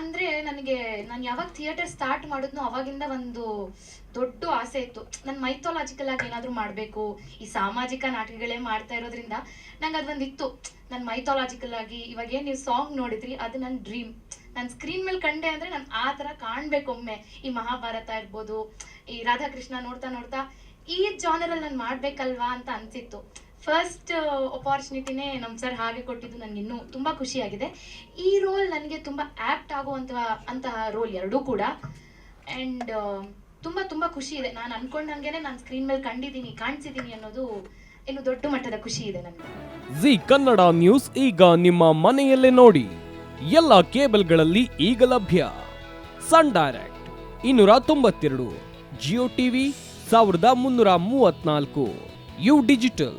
ಅಂದ್ರೆ ನನಗೆ, ನಾನು ಯಾವಾಗ ಥಿಯೇಟರ್ ಸ್ಟಾರ್ಟ್ ಮಾಡಿದ್ನೋ ಅವಾಗಿಂದ ಒಂದು ದೊಡ್ಡ ಆಸೆ ಇತ್ತು. ನಾನು ಮೈಥಾಲಜಿಕಲ್ ಆಗಿ ಏನಾದರೂ ಮಾಡಬೇಕು, ಈ ಸಾಮಾಜಿಕ ನಾಟಕಗಳೇ ಮಾಡ್ತಾ ಇರೋದ್ರಿಂದ ನಂಗೆ ಅದೊಂದು ಇತ್ತು ನಾನು ಮೈಥಾಲಜಿಕಲ್ ಆಗಿ ಇವಾಗ ಏನು ನೀವು ಸಾಂಗ್ ನೋಡಿದ್ರಿ, ಅದು ನನ್ನ ಡ್ರೀಮ್ ನಾನು ಸ್ಕ್ರೀನ್ ಮೇಲೆ ಕಂಡೆ ಅಂದ್ರೆ ನಾನು ಆ ಥರ ಒಮ್ಮೆ ಈ ಮಹಾಭಾರತ ಇರ್ಬೋದು, ಈ ರಾಧಾಕೃಷ್ಣ ನೋಡ್ತಾ ನೋಡ್ತಾ ಈ ಜಾನರಲ್ಲಿ ನಾನು ಮಾಡ್ಬೇಕಲ್ವಾ ಅಂತ ಅನ್ಸಿತ್ತು. ಫಸ್ಟ್ ಅಪಾರ್ಚುನಿಟಿನೇ ನಮ್ಮ ಸರ್ ಹಾಗೆ ಕೊಟ್ಟಿದ್ದು ನನಗೆ ಇನ್ನೂ ತುಂಬ ಖುಷಿಯಾಗಿದೆ. ಈ ರೋಲ್ ನನಗೆ ತುಂಬ ಆ್ಯಪ್ಟ್ ಆಗುವಂತಹ ಅಂತಹ ರೋಲ್ ಎರಡೂ ಕೂಡ. ಆ್ಯಂಡ್ ತುಂಬ ತುಂಬ ಖುಷಿ ಇದೆ. ನಾನು ಅನ್ಕೊಂಡಂಗೆ ನಾನು ಸ್ಕ್ರೀನ್ ಮೇಲೆ ಕಂಡಿದ್ದೀನಿ ಕಾಣಿಸಿದ್ದೀನಿ ಅನ್ನೋದು ಇನ್ನು ದೊಡ್ಡ ಮಟ್ಟದ ಖುಷಿ ಇದೆ ನನಗೆ ಜಿ ಕನ್ನಡ ನ್ಯೂಸ್ ಈಗ ನಿಮ್ಮ ಮನೆಯಲ್ಲೇ ನೋಡಿ. ಎಲ್ಲ ಕೇಬಲ್ಗಳಲ್ಲಿ ಈಗ ಲಭ್ಯ. ಸನ್ ಡೈರೆಕ್ಟ್ ಇನ್ನೂರ ತೊಂಬತ್ತೆರಡು ಜಿಯೋ ಟಿವಿ ಸಾವಿರದ ಮುನ್ನೂರ ಮೂವತ್ನಾಲ್ಕು ಯು ಡಿಜಿಟಲ್